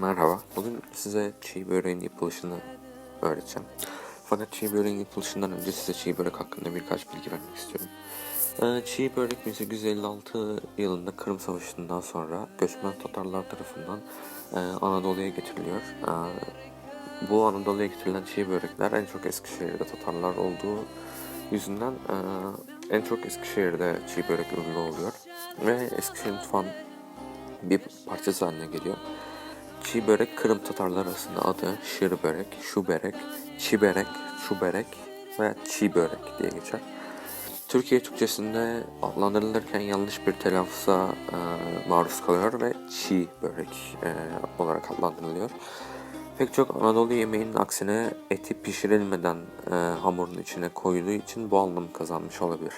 Merhaba. Bugün size çiğ böreğin yapılışını öğreteceğim. Fakat çiğ böreğin yapılışından önce size çiğ börek hakkında birkaç bilgi vermek istiyorum. Ee, çiğ börek 1856 yılında Kırım Savaşı'ndan sonra göçmen Tatarlar tarafından e, Anadolu'ya getiriliyor. Ee, bu Anadolu'ya getirilen çiğ börekler en çok Eskişehir'de Tatarlar olduğu yüzünden e, en çok Eskişehir'de çiğ börek ünlü oluyor. Ve Eskişehir mutfağının bir parçası haline geliyor. Çiğ börek Kırım Tatarlar arasında adı şır börek, şu börek, çi börek, şu börek veya çiğ börek diye geçer. Türkiye Türkçesinde adlandırılırken yanlış bir telaffuza e, maruz kalıyor ve çiğ börek e, olarak adlandırılıyor. Pek çok Anadolu yemeğinin aksine eti pişirilmeden e, hamurun içine koyduğu için bu anlam kazanmış olabilir.